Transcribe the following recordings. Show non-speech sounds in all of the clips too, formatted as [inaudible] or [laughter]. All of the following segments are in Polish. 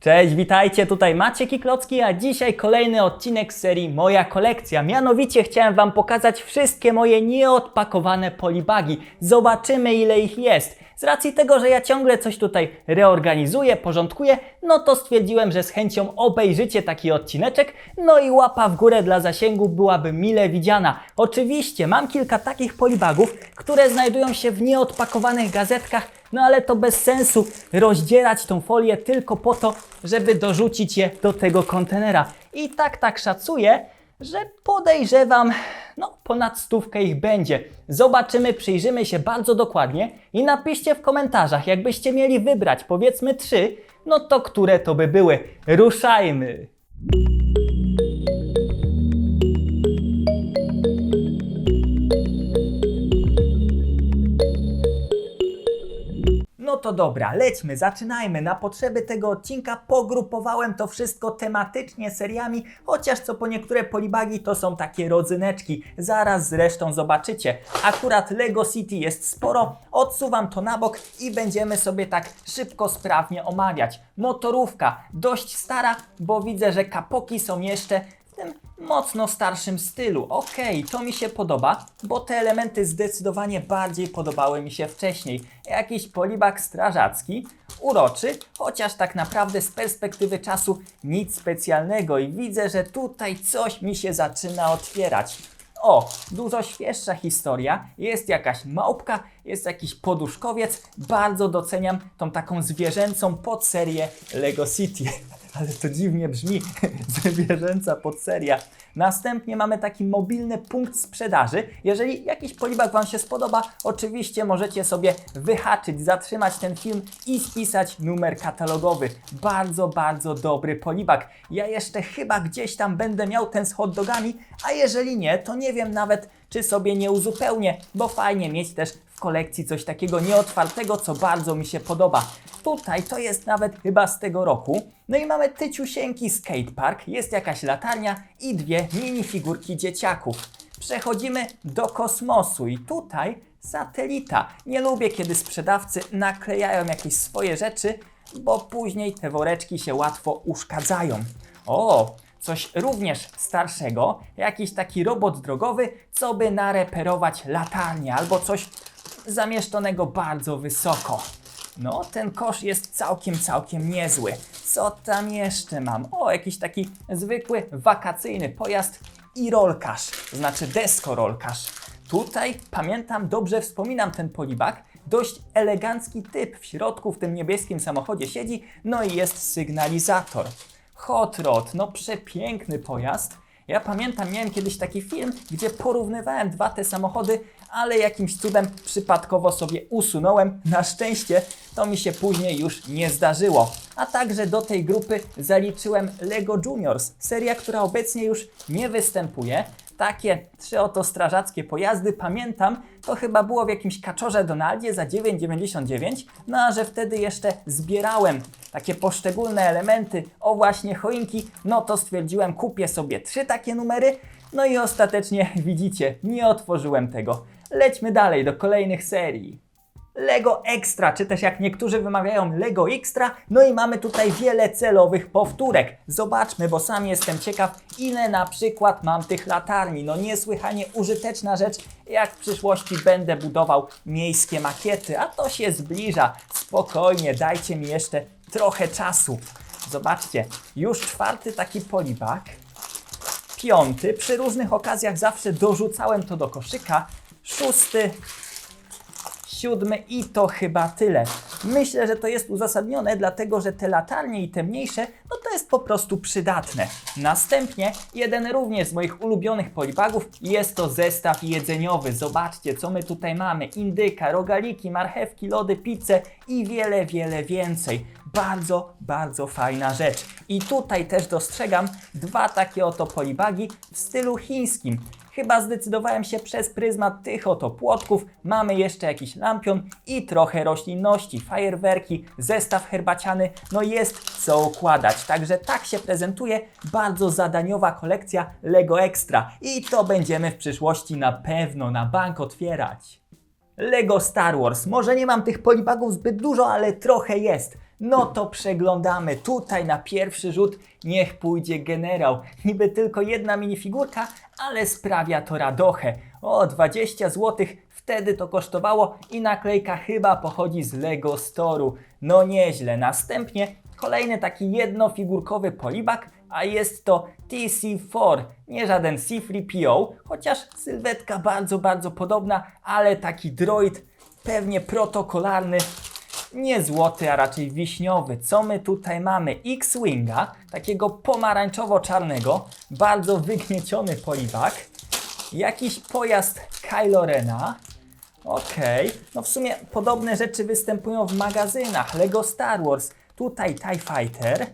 Cześć, witajcie, tutaj Maciek i a dzisiaj kolejny odcinek serii Moja kolekcja. Mianowicie chciałem Wam pokazać wszystkie moje nieodpakowane polibagi. Zobaczymy ile ich jest. Z racji tego, że ja ciągle coś tutaj reorganizuję, porządkuję, no to stwierdziłem, że z chęcią obejrzycie taki odcineczek, no i łapa w górę dla zasięgu byłaby mile widziana. Oczywiście mam kilka takich polibagów, które znajdują się w nieodpakowanych gazetkach, no ale to bez sensu rozdzierać tą folię tylko po to, żeby dorzucić je do tego kontenera. I tak tak szacuję, że podejrzewam, no ponad stówkę ich będzie. Zobaczymy, przyjrzymy się bardzo dokładnie i napiszcie w komentarzach, jakbyście mieli wybrać powiedzmy trzy, no to które to by były. Ruszajmy! To dobra, lećmy, zaczynajmy. Na potrzeby tego odcinka pogrupowałem to wszystko tematycznie seriami, chociaż co po niektóre polibagi to są takie rodzyneczki. Zaraz zresztą zobaczycie. Akurat Lego City jest sporo, odsuwam to na bok i będziemy sobie tak szybko, sprawnie omawiać. Motorówka, dość stara, bo widzę, że kapoki są jeszcze tym mocno starszym stylu. Okej, to mi się podoba, bo te elementy zdecydowanie bardziej podobały mi się wcześniej. Jakiś polibak strażacki, uroczy, chociaż tak naprawdę z perspektywy czasu nic specjalnego i widzę, że tutaj coś mi się zaczyna otwierać. O, dużo świeższa historia. Jest jakaś małpka, jest jakiś poduszkowiec. Bardzo doceniam tą taką zwierzęcą podserię Lego City. [laughs] Ale to dziwnie brzmi, [laughs] zwierzęca podseria. Następnie mamy taki mobilny punkt sprzedaży. Jeżeli jakiś polibak Wam się spodoba, oczywiście możecie sobie wyhaczyć, zatrzymać ten film i spisać numer katalogowy. Bardzo, bardzo dobry polibak. Ja jeszcze chyba gdzieś tam będę miał ten z hot dogami, a jeżeli nie, to nie wiem nawet, czy sobie nie uzupełnię, bo fajnie mieć też w kolekcji coś takiego nieotwartego, co bardzo mi się podoba. Tutaj to jest nawet chyba z tego roku. No i mamy tyciusieńki skatepark, jest jakaś latarnia i dwie minifigurki dzieciaków. Przechodzimy do kosmosu i tutaj satelita. Nie lubię, kiedy sprzedawcy naklejają jakieś swoje rzeczy, bo później te woreczki się łatwo uszkadzają. O, coś również starszego, jakiś taki robot drogowy, co by nareperować latarnię albo coś zamieszczonego bardzo wysoko. No, ten kosz jest całkiem, całkiem niezły. Co tam jeszcze mam? O, jakiś taki zwykły wakacyjny pojazd i rolkarz, to znaczy deskorolkarz. Tutaj pamiętam, dobrze wspominam ten polibak. Dość elegancki typ w środku w tym niebieskim samochodzie siedzi, no i jest sygnalizator. Hot Rod, no przepiękny pojazd. Ja pamiętam, miałem kiedyś taki film, gdzie porównywałem dwa te samochody, ale jakimś cudem przypadkowo sobie usunąłem. Na szczęście to mi się później już nie zdarzyło. A także do tej grupy zaliczyłem Lego Juniors, seria, która obecnie już nie występuje. Takie trzy oto strażackie pojazdy, pamiętam, to chyba było w jakimś kaczorze Donaldzie za 9,99, no a że wtedy jeszcze zbierałem takie poszczególne elementy, o właśnie choinki, no to stwierdziłem kupię sobie trzy takie numery, no i ostatecznie [laughs] widzicie, nie otworzyłem tego. Lećmy dalej do kolejnych serii. Lego Extra, czy też jak niektórzy wymawiają Lego Extra, no i mamy tutaj wiele celowych powtórek. Zobaczmy, bo sam jestem ciekaw, ile na przykład mam tych latarni. No niesłychanie użyteczna rzecz, jak w przyszłości będę budował miejskie makiety, a to się zbliża. Spokojnie, dajcie mi jeszcze trochę czasu. Zobaczcie, już czwarty taki polibak piąty. Przy różnych okazjach zawsze dorzucałem to do koszyka. Szósty, siódmy i to chyba tyle. Myślę, że to jest uzasadnione, dlatego że te latarnie i te mniejsze, no to jest po prostu przydatne. Następnie jeden również z moich ulubionych polibagów jest to zestaw jedzeniowy. Zobaczcie, co my tutaj mamy. Indyka, rogaliki, marchewki, lody, pizzę i wiele, wiele więcej. Bardzo, bardzo fajna rzecz. I tutaj też dostrzegam dwa takie oto polibagi w stylu chińskim. Chyba zdecydowałem się przez pryzmat tych oto płotków. Mamy jeszcze jakiś lampion i trochę roślinności, fajerwerki, zestaw herbaciany. No jest co układać. Także tak się prezentuje bardzo zadaniowa kolekcja Lego Extra. I to będziemy w przyszłości na pewno na bank otwierać. Lego Star Wars. Może nie mam tych polibagów zbyt dużo, ale trochę jest. No to przeglądamy. Tutaj na pierwszy rzut niech pójdzie generał. Niby tylko jedna minifigurka, ale sprawia to radochę. O, 20 zł wtedy to kosztowało i naklejka chyba pochodzi z Lego Store'u. No nieźle. Następnie kolejny taki jednofigurkowy polibak, a jest to TC4, nie żaden C3PO, chociaż sylwetka bardzo, bardzo podobna, ale taki droid pewnie protokolarny, nie złoty, a raczej wiśniowy. Co my tutaj mamy? X-Winga, takiego pomarańczowo-czarnego, bardzo wygnieciony polibak, jakiś pojazd Kylo Rena, Okej, no w sumie podobne rzeczy występują w magazynach Lego Star Wars, tutaj TIE Fighter,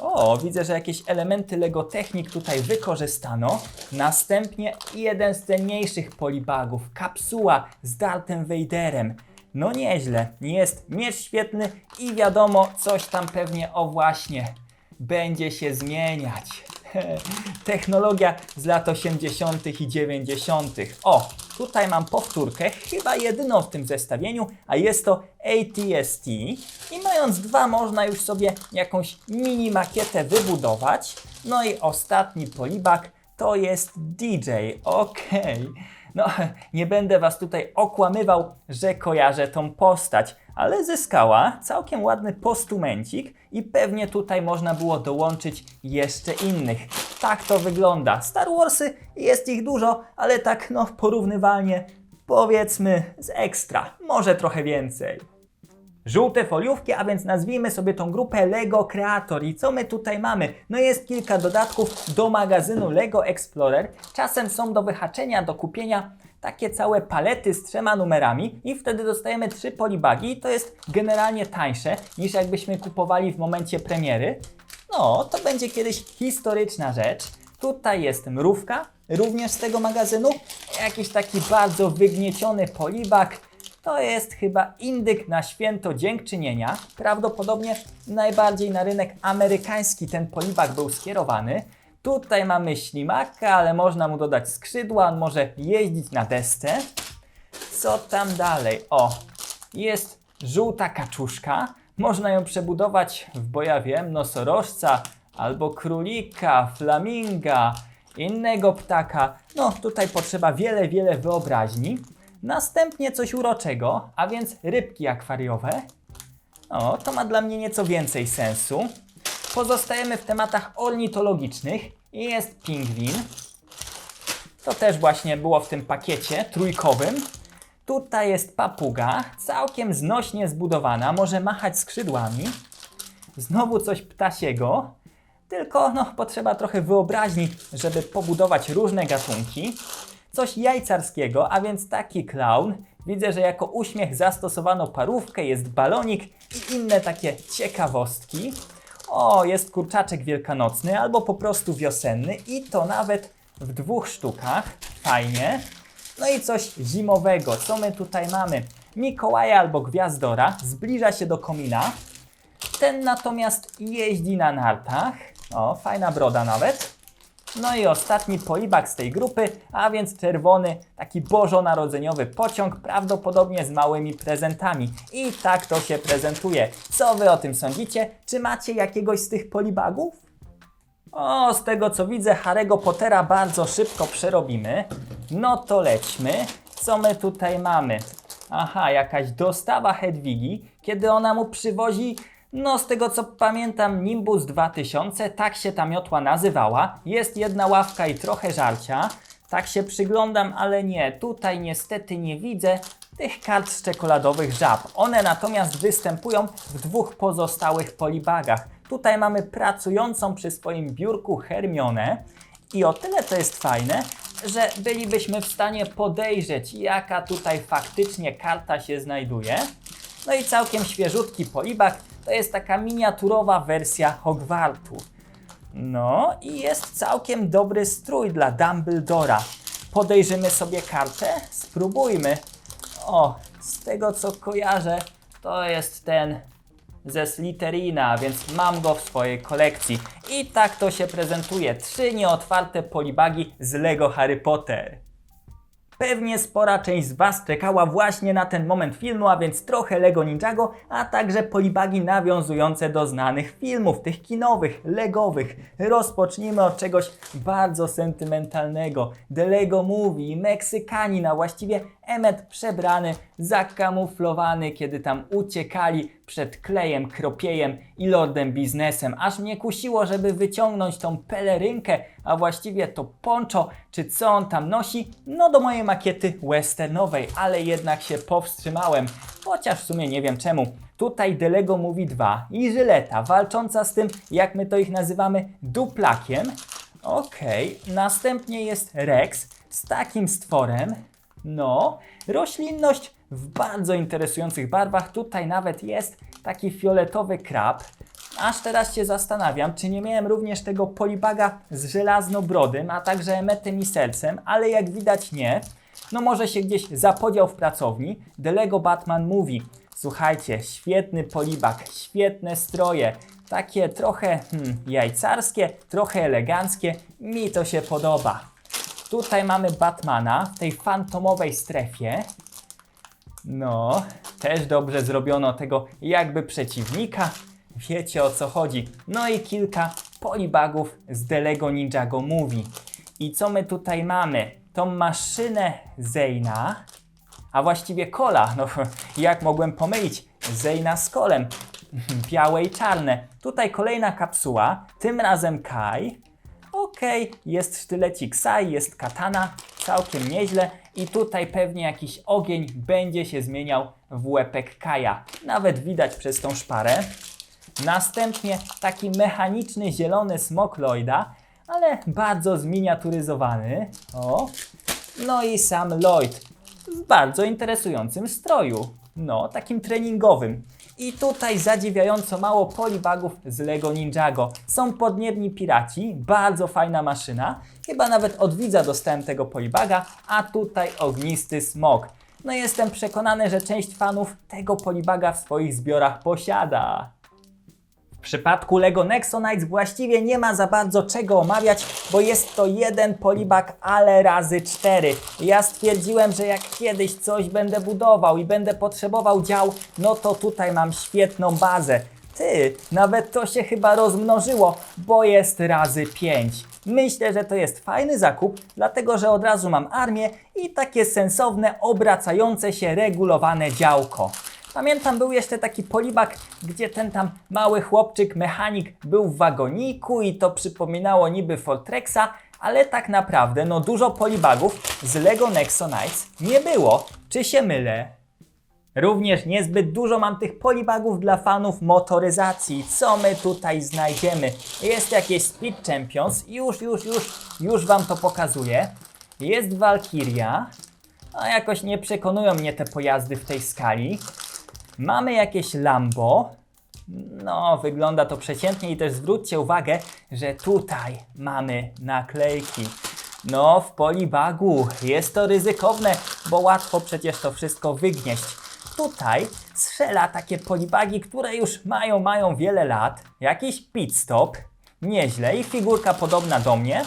o, widzę, że jakieś elementy Lego Technik tutaj wykorzystano. Następnie jeden z cenniejszych polibagów, kapsuła z Darthem Vaderem. No nieźle, jest miecz świetny i wiadomo, coś tam pewnie, o właśnie, będzie się zmieniać. [laughs] Technologia z lat 80. i 90. O, tutaj mam powtórkę, chyba jedyną w tym zestawieniu, a jest to ATST. I mając dwa, można już sobie jakąś mini makietę wybudować. No i ostatni polibak to jest DJ. Okej. No, [laughs] nie będę Was tutaj okłamywał, że kojarzę tą postać, ale zyskała całkiem ładny postumencik i pewnie tutaj można było dołączyć jeszcze innych. Tak to wygląda. Star Warsy jest ich dużo, ale tak no porównywalnie powiedzmy z ekstra, może trochę więcej. Żółte foliówki, a więc nazwijmy sobie tą grupę Lego Creator. I co my tutaj mamy? No jest kilka dodatków do magazynu Lego Explorer. Czasem są do wyhaczenia, do kupienia takie całe palety z trzema numerami i wtedy dostajemy trzy polibagi. To jest generalnie tańsze niż jakbyśmy kupowali w momencie premiery. No, to będzie kiedyś historyczna rzecz. Tutaj jest mrówka, również z tego magazynu. Jakiś taki bardzo wygnieciony polibak. To jest chyba indyk na święto dziękczynienia. Prawdopodobnie najbardziej na rynek amerykański ten polibak był skierowany. Tutaj mamy ślimaka, ale można mu dodać skrzydła, on może jeździć na desce. Co tam dalej? O, jest żółta kaczuszka. Można ją przebudować w, bo ja wiem, nosorożca albo królika, flaminga, innego ptaka. No, tutaj potrzeba wiele, wiele wyobraźni. Następnie coś uroczego, a więc rybki akwariowe. O, to ma dla mnie nieco więcej sensu. Pozostajemy w tematach ornitologicznych i jest pingwin. To też właśnie było w tym pakiecie trójkowym. Tutaj jest papuga, całkiem znośnie zbudowana, może machać skrzydłami. Znowu coś ptasiego, tylko no, potrzeba trochę wyobraźni, żeby pobudować różne gatunki. Coś jajcarskiego, a więc taki clown. Widzę, że jako uśmiech zastosowano parówkę, jest balonik i inne takie ciekawostki. O, jest kurczaczek wielkanocny albo po prostu wiosenny i to nawet w dwóch sztukach. Fajnie. No i coś zimowego. Co my tutaj mamy? Mikołaja albo Gwiazdora zbliża się do komina. Ten natomiast jeździ na nartach. O, fajna broda nawet. No i ostatni polibak z tej grupy, a więc czerwony, taki bożonarodzeniowy pociąg, prawdopodobnie z małymi prezentami. I tak to się prezentuje. Co wy o tym sądzicie? Czy macie jakiegoś z tych polibagów? O, z tego co widzę, Harry'ego Pottera bardzo szybko przerobimy. No to lećmy. Co my tutaj mamy? Aha, jakaś dostawa Hedwigi, kiedy ona mu przywozi, no z tego co pamiętam, Nimbus 2000, tak się ta miotła nazywała. Jest jedna ławka i trochę żarcia. Tak się przyglądam, ale nie, tutaj niestety nie widzę tych kart z czekoladowych żab. One natomiast występują w dwóch pozostałych polibagach. Tutaj mamy pracującą przy swoim biurku Hermionę i o tyle to jest fajne, że bylibyśmy w stanie podejrzeć, jaka tutaj faktycznie karta się znajduje. No i całkiem świeżutki polibak to jest taka miniaturowa wersja Hogwartu. No i jest całkiem dobry strój dla Dumbledora. Podejrzymy sobie kartę? Spróbujmy. O, z tego co kojarzę, to jest ten ze Slytherina, więc mam go w swojej kolekcji. I tak to się prezentuje. Trzy nieotwarte polibagi z Lego Harry Potter. Pewnie spora część z Was czekała właśnie na ten moment filmu, a więc trochę Lego Ninjago, a także polibagi nawiązujące do znanych filmów, tych kinowych, legowych. Rozpocznijmy od czegoś bardzo sentymentalnego. The Lego Movie, Meksykanin, a właściwie Emmet przebrany, zakamuflowany, kiedy tam uciekali przed klejem, kropiejem i lordem biznesem. Aż mnie kusiło, żeby wyciągnąć tą pelerynkę, a właściwie to poncho, czy co on tam nosi, no do mojej makiety westernowej, ale jednak się powstrzymałem, chociaż w sumie nie wiem czemu. Tutaj The Lego Movie 2 i Żyleta walcząca z tym, jak my to ich nazywamy, duplakiem. Okej, następnie jest Rex z takim stworem. No, roślinność w bardzo interesujących barwach. Tutaj nawet jest taki fioletowy krab. Aż teraz się zastanawiam, czy nie miałem również tego polibaga z żelaznobrodym, a także emetem i sercem, ale jak widać nie. No może się gdzieś zapodział w pracowni. The Batman Movie. Słuchajcie, świetny polibag, świetne stroje. Takie trochę hmm, jajcarskie, trochę eleganckie. Mi to się podoba. Tutaj mamy Batmana w tej fantomowej strefie. No, też dobrze zrobiono tego jakby przeciwnika. Wiecie o co chodzi. No i kilka polibagów z The Lego Ninjago Movie. I co my tutaj mamy? Tą maszynę Zeyna, a właściwie kola. No, [laughs] jak mogłem pomylić Zeyna z kolem? [laughs] Białe i czarne. Tutaj kolejna kapsuła, tym razem Kai. Okej, jest sztylecik Sai, jest katana, całkiem nieźle i tutaj pewnie jakiś ogień będzie się zmieniał w łepek Kaja. Nawet widać przez tą szparę. Następnie taki mechaniczny zielony smok Lloyda, ale bardzo zminiaturyzowany. O. No i sam Lloyd w bardzo interesującym stroju. No, takim treningowym. I tutaj zadziwiająco mało polibagów z Lego Ninjago. Są podniebni piraci, bardzo fajna maszyna. Chyba nawet od widza dostałem tego polibaga, a tutaj ognisty smok. No jestem przekonany, że część fanów tego polibaga w swoich zbiorach posiada. W przypadku Lego Nexonites właściwie nie ma za bardzo czego omawiać, bo jest to jeden polibag, ale razy cztery. Ja stwierdziłem, że jak kiedyś coś będę budował i będę potrzebował dział, no to tutaj mam świetną bazę. Ty, nawet to się chyba rozmnożyło, bo jest razy 5. Myślę, że to jest fajny zakup, dlatego że od razu mam armię i takie sensowne, obracające się, regulowane działko. Pamiętam, był jeszcze taki polibak, gdzie ten tam mały chłopczyk, mechanik był w wagoniku i to przypominało niby Fortrexa, ale tak naprawdę no dużo polibagów z Lego Nexonites nie było. Czy się mylę? Również niezbyt dużo mam tych polibagów dla fanów motoryzacji. Co my tutaj znajdziemy? Jest jakieś Speed Champions, już, już, już, już Wam to pokazuję. Jest Valkyria, a jakoś nie przekonują mnie te pojazdy w tej skali. Mamy jakieś Lambo. No, wygląda to przeciętnie i też zwróćcie uwagę, że tutaj mamy naklejki. No, w polibagu jest to ryzykowne, bo łatwo przecież to wszystko wygnieść. Tutaj strzela takie polibagi, które już mają, mają wiele lat. Jakiś pit stop, nieźle i figurka podobna do mnie.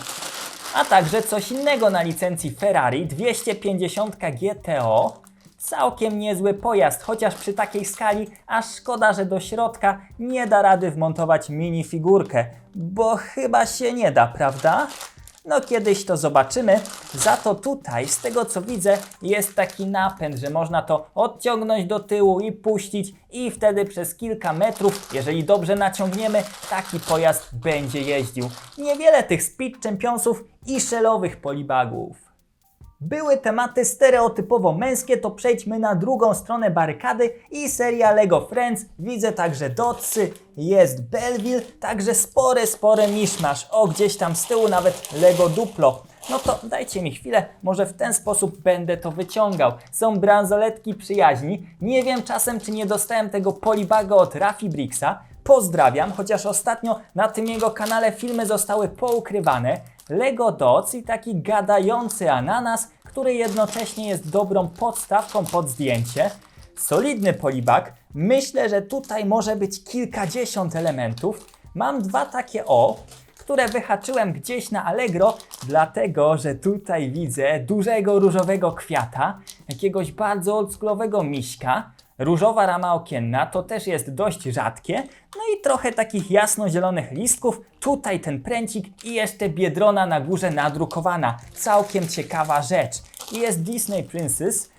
A także coś innego na licencji Ferrari 250 GTO. Całkiem niezły pojazd, chociaż przy takiej skali aż szkoda, że do środka nie da rady wmontować minifigurkę, bo chyba się nie da, prawda? No kiedyś to zobaczymy. Za to tutaj, z tego co widzę, jest taki napęd, że można to odciągnąć do tyłu i puścić i wtedy przez kilka metrów, jeżeli dobrze naciągniemy, taki pojazd będzie jeździł. Niewiele tych Speed Championsów i szelowych polibagów. Były tematy stereotypowo męskie, to przejdźmy na drugą stronę barykady i seria Lego Friends. Widzę także Dotsy, jest Belleville, także spory, spory miszmasz. O, gdzieś tam z tyłu nawet Lego Duplo. No to dajcie mi chwilę, może w ten sposób będę to wyciągał. Są bransoletki przyjaźni. Nie wiem czasem, czy nie dostałem tego polibaga od Rafi Brixa. Pozdrawiam, chociaż ostatnio na tym jego kanale filmy zostały poukrywane. Lego Dots i taki gadający ananas, który jednocześnie jest dobrą podstawką pod zdjęcie. Solidny polibag. Myślę, że tutaj może być kilkadziesiąt elementów. Mam dwa takie o, które wyhaczyłem gdzieś na Allegro, dlatego że tutaj widzę dużego różowego kwiata, jakiegoś bardzo oldschoolowego miśka, różowa rama okienna, to też jest dość rzadkie, no i trochę takich jasno-zielonych listków, tutaj ten pręcik i jeszcze biedrona na górze nadrukowana. Całkiem ciekawa rzecz. I Jest Disney Princess,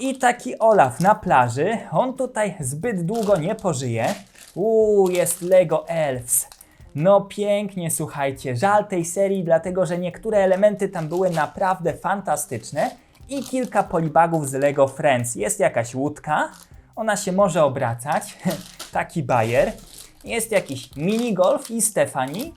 i taki Olaf na plaży. On tutaj zbyt długo nie pożyje. Uuu, jest Lego Elves. No pięknie, słuchajcie. Żal tej serii, dlatego że niektóre elementy tam były naprawdę fantastyczne. I kilka polibagów z Lego Friends. Jest jakaś łódka. Ona się może obracać. [laughs] Taki bajer. Jest jakiś minigolf i Stefani.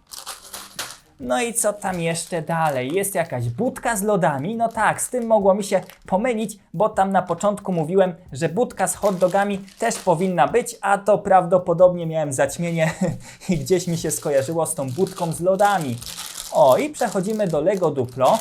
No i co tam jeszcze dalej? Jest jakaś budka z lodami? No tak, z tym mogło mi się pomylić, bo tam na początku mówiłem, że budka z hot dogami też powinna być, a to prawdopodobnie miałem zaćmienie [laughs] i gdzieś mi się skojarzyło z tą budką z lodami. O, i przechodzimy do Lego Duplo.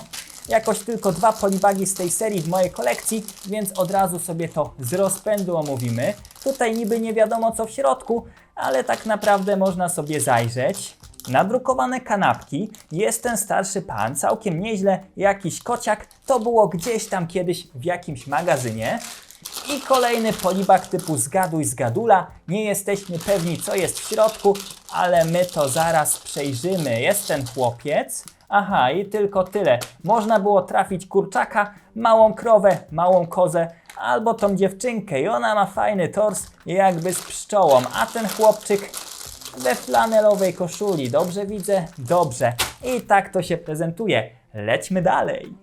Jakoś tylko dwa polibagi z tej serii w mojej kolekcji, więc od razu sobie to z rozpędu omówimy. Tutaj niby nie wiadomo co w środku, ale tak naprawdę można sobie zajrzeć. Nadrukowane kanapki, jest ten starszy pan, całkiem nieźle, jakiś kociak, to było gdzieś tam kiedyś w jakimś magazynie. I kolejny polibak typu zgaduj zgadula, nie jesteśmy pewni co jest w środku, ale my to zaraz przejrzymy. Jest ten chłopiec, aha i tylko tyle. Można było trafić kurczaka, małą krowę, małą kozę, albo tą dziewczynkę i ona ma fajny tors jakby z pszczołą, a ten chłopczyk we flanelowej koszuli. Dobrze widzę? Dobrze. I tak to się prezentuje. Lećmy dalej.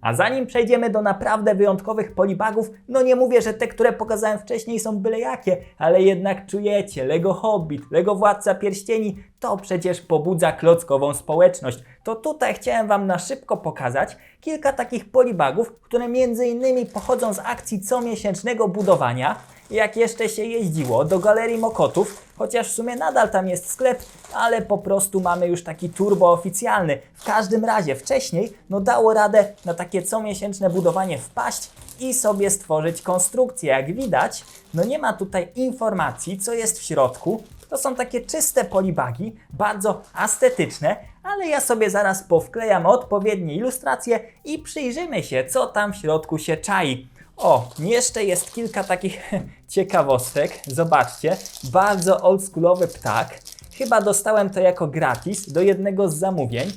A zanim przejdziemy do naprawdę wyjątkowych polibagów, no nie mówię, że te, które pokazałem wcześniej są byle jakie, ale jednak czujecie, Lego Hobbit, Lego Władca Pierścieni, to przecież pobudza klockową społeczność. To tutaj chciałem Wam na szybko pokazać kilka takich polibagów, które między innymi pochodzą z akcji comiesięcznego budowania, jak jeszcze się jeździło do Galerii Mokotów, chociaż w sumie nadal tam jest sklep, ale po prostu mamy już taki turbo oficjalny. W każdym razie wcześniej no dało radę na takie comiesięczne budowanie wpaść i sobie stworzyć konstrukcję. Jak widać, no nie ma tutaj informacji, co jest w środku. To są takie czyste polibagi, bardzo estetyczne, ale ja sobie zaraz powklejam odpowiednie ilustracje i przyjrzymy się, co tam w środku się czai. O, jeszcze jest kilka takich [laughs] ciekawostek. Zobaczcie, bardzo oldschoolowy ptak. Chyba dostałem to jako gratis do jednego z zamówień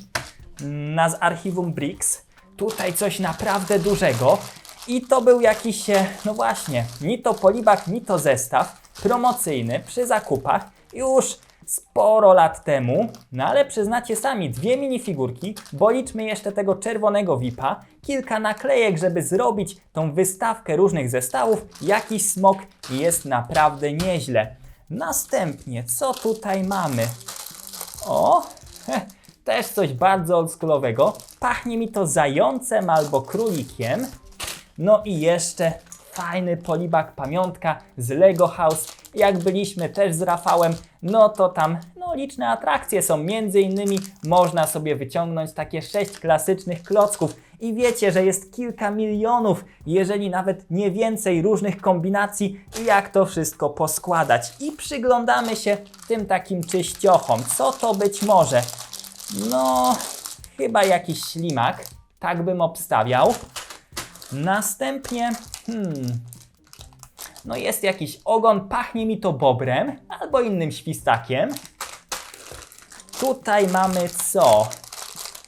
na z archiwum Brix. Tutaj coś naprawdę dużego. I to był jakiś, e, no właśnie, ni to polibak, ni to zestaw promocyjny przy zakupach już sporo lat temu. No ale przyznacie sami, dwie minifigurki, bo liczmy jeszcze tego czerwonego VIPa, kilka naklejek, żeby zrobić tą wystawkę różnych zestawów. Jakiś smok jest naprawdę nieźle. Następnie, co tutaj mamy? O, heh, też coś bardzo oldschoolowego. Pachnie mi to zającem albo królikiem. No i jeszcze fajny polibak pamiątka z Lego House. Jak byliśmy też z Rafałem, no to tam no, liczne atrakcje są. Między innymi można sobie wyciągnąć takie sześć klasycznych klocków. I wiecie, że jest kilka milionów, jeżeli nawet nie więcej różnych kombinacji, jak to wszystko poskładać. I przyglądamy się tym takim czyściochom. Co to być może? No, chyba jakiś ślimak. Tak bym obstawiał. Następnie, hmm, no jest jakiś ogon, pachnie mi to bobrem albo innym świstakiem. Tutaj mamy co?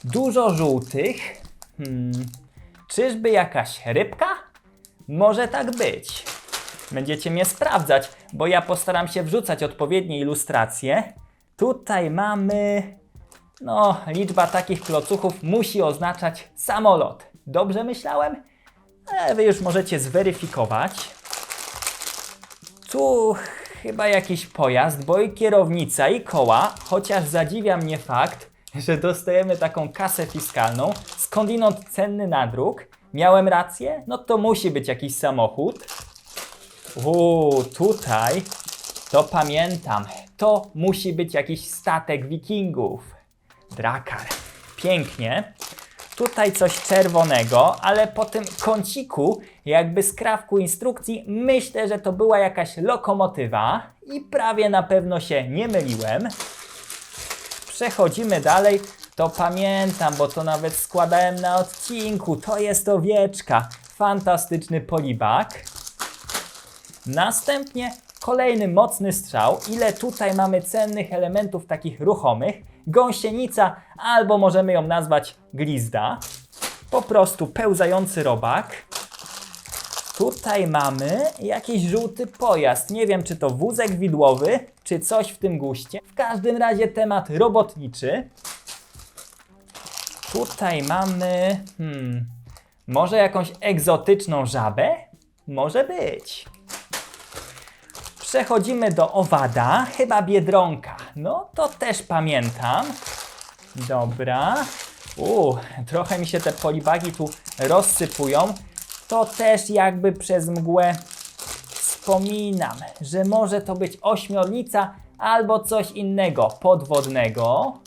Dużo żółtych. Hmm, czyżby jakaś rybka? Może tak być. Będziecie mnie sprawdzać, bo ja postaram się wrzucać odpowiednie ilustracje. Tutaj mamy no, liczba takich klocuchów musi oznaczać samolot. Dobrze myślałem? E, wy już możecie zweryfikować. Tu chyba jakiś pojazd, bo i kierownica, i koła, chociaż zadziwia mnie fakt, że dostajemy taką kasę fiskalną, skądinąd cenny nadruk. Miałem rację? No to musi być jakiś samochód. Uuu, tutaj to pamiętam. To musi być jakiś statek wikingów. Drakar. Pięknie. Tutaj coś czerwonego, ale po tym kąciku, jakby skrawku instrukcji, myślę, że to była jakaś lokomotywa i prawie na pewno się nie myliłem. Przechodzimy dalej. To pamiętam, bo to nawet składałem na odcinku. To jest owieczka. Fantastyczny polibak. Następnie kolejny mocny strzał. Ile tutaj mamy cennych elementów takich ruchomych? Gąsienica, albo możemy ją nazwać glizda. Po prostu pełzający robak. Tutaj mamy jakiś żółty pojazd. Nie wiem, czy to wózek widłowy, czy coś w tym guście. W każdym razie temat robotniczy. Tutaj mamy. Hmm. Może jakąś egzotyczną żabę? Może być. Przechodzimy do owada, chyba biedronka. No to też pamiętam. Dobra. U, trochę mi się te polibagi tu rozsypują. To też jakby przez mgłę wspominam, że może to być ośmiornica albo coś innego podwodnego.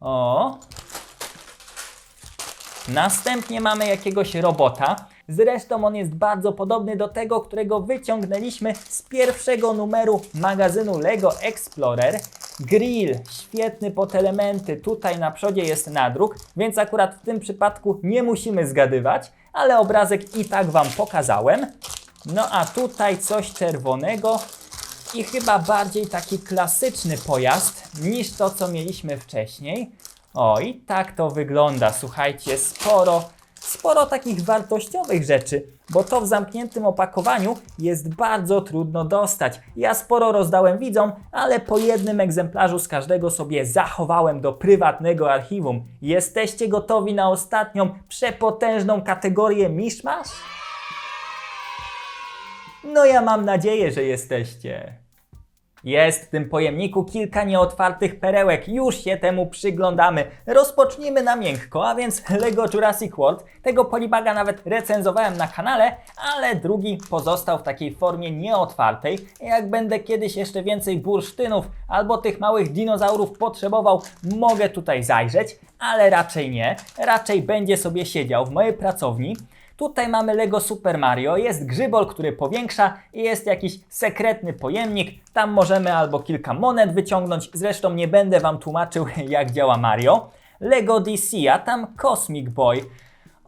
O. Następnie mamy jakiegoś robota. Zresztą on jest bardzo podobny do tego, którego wyciągnęliśmy z pierwszego numeru magazynu LEGO Explorer. Grill, świetny pod elementy, tutaj na przodzie jest nadruk, więc akurat w tym przypadku nie musimy zgadywać, ale obrazek i tak Wam pokazałem. No a tutaj coś czerwonego i chyba bardziej taki klasyczny pojazd niż to, co mieliśmy wcześniej. O, i tak to wygląda. Słuchajcie, sporo, sporo takich wartościowych rzeczy, bo to w zamkniętym opakowaniu jest bardzo trudno dostać. Ja sporo rozdałem widzom, ale po jednym egzemplarzu z każdego sobie zachowałem do prywatnego archiwum. Jesteście gotowi na ostatnią, przepotężną kategorię miszmasz? No ja mam nadzieję, że jesteście. Jest w tym pojemniku kilka nieotwartych perełek, już się temu przyglądamy. Rozpocznijmy na miękko, a więc Lego Jurassic World. Tego polibaga nawet recenzowałem na kanale, ale drugi pozostał w takiej formie nieotwartej. Jak będę kiedyś jeszcze więcej bursztynów albo tych małych dinozaurów potrzebował, mogę tutaj zajrzeć, ale raczej nie. Raczej będzie sobie siedział w mojej pracowni. Tutaj mamy Lego Super Mario, jest grzybol, który powiększa i jest jakiś sekretny pojemnik. Tam możemy albo kilka monet wyciągnąć, zresztą nie będę Wam tłumaczył [laughs] jak działa Mario. Lego DC, a tam Cosmic Boy.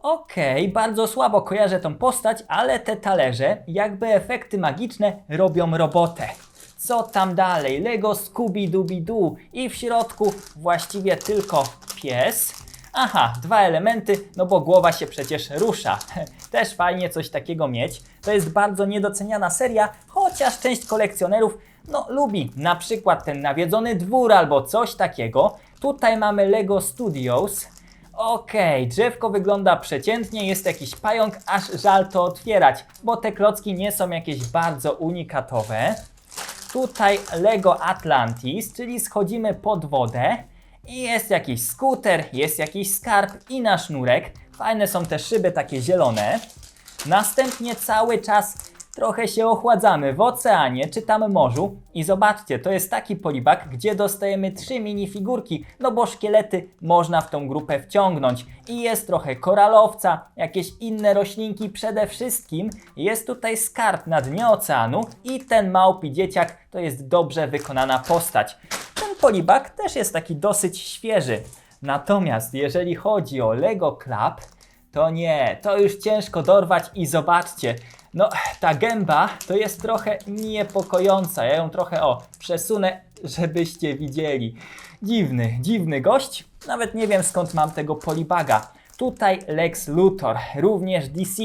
Okej, bardzo słabo kojarzę tą postać, ale te talerze, jakby efekty magiczne, robią robotę. Co tam dalej? Lego Scooby-Dooby-Doo i w środku właściwie tylko pies. Aha, dwa elementy, no bo głowa się przecież rusza. [laughs] Też fajnie coś takiego mieć. To jest bardzo niedoceniana seria, chociaż część kolekcjonerów no lubi na przykład ten nawiedzony dwór albo coś takiego. Tutaj mamy Lego Studios. Okej, drzewko wygląda przeciętnie, jest jakiś pająk, aż żal to otwierać, bo te klocki nie są jakieś bardzo unikatowe. Tutaj Lego Atlantis, czyli schodzimy pod wodę. I jest jakiś skuter, jest jakiś skarb i na sznurek. Fajne są te szyby takie zielone. Następnie cały czas trochę się ochładzamy w oceanie czy tam morzu. I zobaczcie, to jest taki polibak, gdzie dostajemy trzy minifigurki, no bo szkielety można w tą grupę wciągnąć. I jest trochę koralowca, jakieś inne roślinki, przede wszystkim jest tutaj skarb na dnie oceanu i ten małpi dzieciak to jest dobrze wykonana postać. Ten polibak też jest taki dosyć świeży. Natomiast jeżeli chodzi o Lego Club, to nie, to już ciężko dorwać i zobaczcie, no ta gęba to jest trochę niepokojąca. Ja ją trochę o przesunę, żebyście widzieli. Dziwny, dziwny gość. Nawet nie wiem skąd mam tego polibaga. Tutaj Lex Luthor, również DC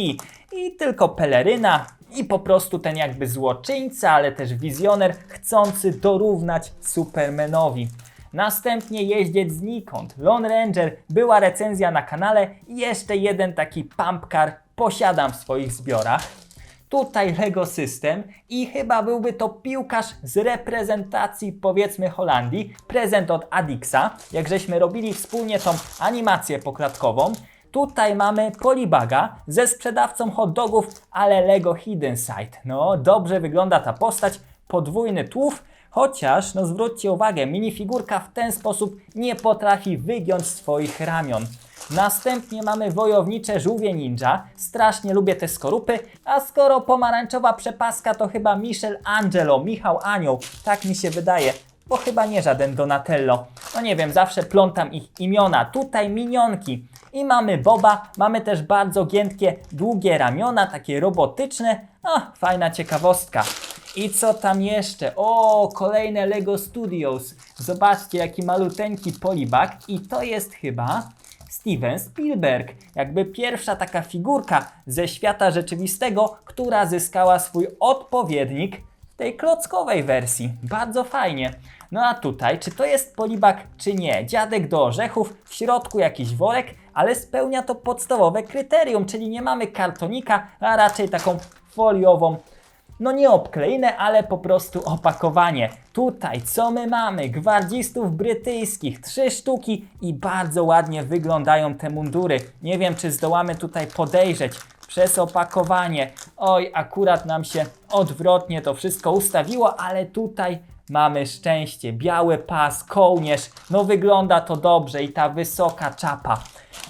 i tylko peleryna i po prostu ten jakby złoczyńca, ale też wizjoner chcący dorównać Supermanowi. Następnie jeździec znikąd, Lone Ranger, była recenzja na kanale i jeszcze jeden taki pump car posiadam w swoich zbiorach. Tutaj Lego System i chyba byłby to piłkarz z reprezentacji powiedzmy Holandii, prezent od Adixa, jak żeśmy robili wspólnie tą animację poklatkową. Tutaj mamy Polibaga ze sprzedawcą hot dogów, ale Lego Hidden Side. No, dobrze wygląda ta postać, podwójny tłów, chociaż, no zwróćcie uwagę, minifigurka w ten sposób nie potrafi wygiąć swoich ramion. Następnie mamy wojownicze żółwie ninja. Strasznie lubię te skorupy. A skoro pomarańczowa przepaska to chyba Michel Angelo, Michał Anioł. Tak mi się wydaje. bo chyba nie żaden Donatello. No nie wiem, zawsze plątam ich imiona. Tutaj minionki. I mamy Boba, mamy też bardzo giętkie, długie ramiona, takie robotyczne. A, fajna ciekawostka. I co tam jeszcze? O, kolejne Lego Studios. Zobaczcie, jaki maluteńki polibag. I to jest chyba Steven Spielberg. Jakby pierwsza taka figurka ze świata rzeczywistego, która zyskała swój odpowiednik w tej klockowej wersji. Bardzo fajnie. No a tutaj, czy to jest polibag, czy nie? Dziadek do orzechów, w środku jakiś worek, ale spełnia to podstawowe kryterium, czyli nie mamy kartonika, a raczej taką foliową no nie obklejne, ale po prostu opakowanie. Tutaj co my mamy? Gwardzistów brytyjskich, trzy sztuki i bardzo ładnie wyglądają te mundury. Nie wiem, czy zdołamy tutaj podejrzeć przez opakowanie. Oj, akurat nam się odwrotnie to wszystko ustawiło, ale tutaj mamy szczęście. Biały pas, kołnierz, no wygląda to dobrze i ta wysoka czapa.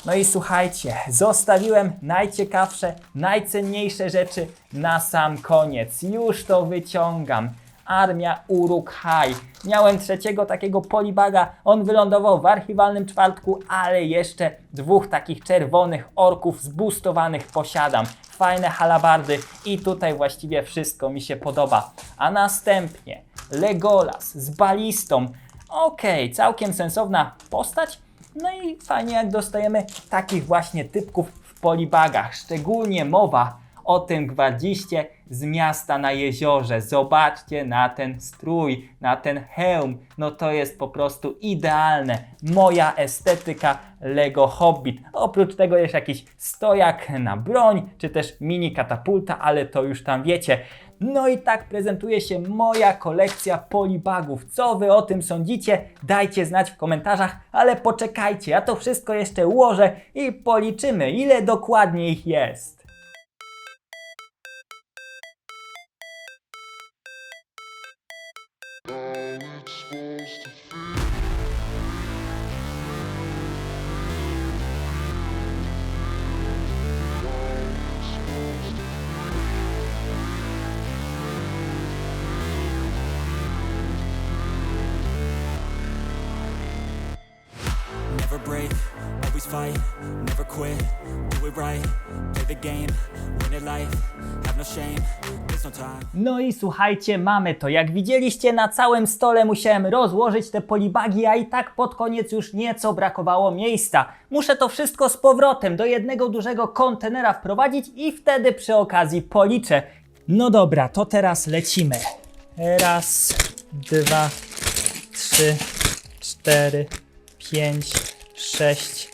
No i słuchajcie, zostawiłem najciekawsze, najcenniejsze rzeczy na sam koniec. Już to wyciągam. Armia Uruk-hai. Miałem trzeciego takiego polibaga, on wylądował w archiwalnym czwartku, ale jeszcze dwóch takich czerwonych orków zbustowanych posiadam. Fajne halabardy i tutaj właściwie wszystko mi się podoba. A następnie Legolas z balistą. Okej, całkiem sensowna postać, no i fajnie jak dostajemy takich właśnie typków w polibagach. Szczególnie mowa o tym gwardziście z miasta na jeziorze. Zobaczcie na ten strój, na ten hełm. No to jest po prostu idealne. Moja estetyka Lego Hobbit. Oprócz tego jest jakiś stojak na broń, czy też mini katapulta, ale to już tam wiecie. No i tak prezentuje się moja kolekcja polibagów. Co wy o tym sądzicie? Dajcie znać w komentarzach, ale poczekajcie, ja to wszystko jeszcze ułożę i policzymy, ile dokładnie ich jest. Fight, never quit, do it right, play the game, win it life, have no shame, no. No i słuchajcie, mamy to. Jak widzieliście, na całym stole musiałem rozłożyć te polibagi, a i tak pod koniec już nieco brakowało miejsca. Muszę to wszystko z powrotem do jednego dużego kontenera wprowadzić i wtedy przy okazji policzę. No dobra, to teraz lecimy. Raz, dwa, trzy, cztery, pięć, sześć,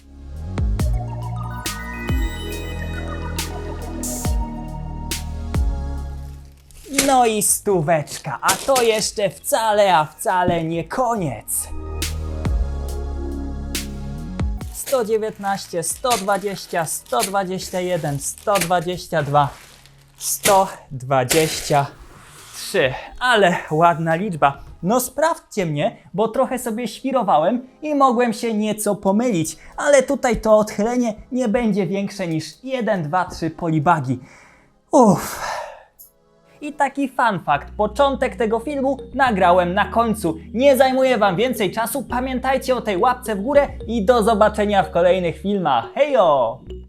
No i stóweczka, a to jeszcze wcale, a wcale nie koniec. 119, 120, 121, 122, 123. Ale ładna liczba. No sprawdźcie mnie, bo trochę sobie świrowałem i mogłem się nieco pomylić, ale tutaj to odchylenie nie będzie większe niż 1, 2, 3 polibagi. Uff. I taki fun fact, początek tego filmu nagrałem na końcu. Nie zajmuję wam więcej czasu, pamiętajcie o tej łapce w górę i do zobaczenia w kolejnych filmach. Hejo!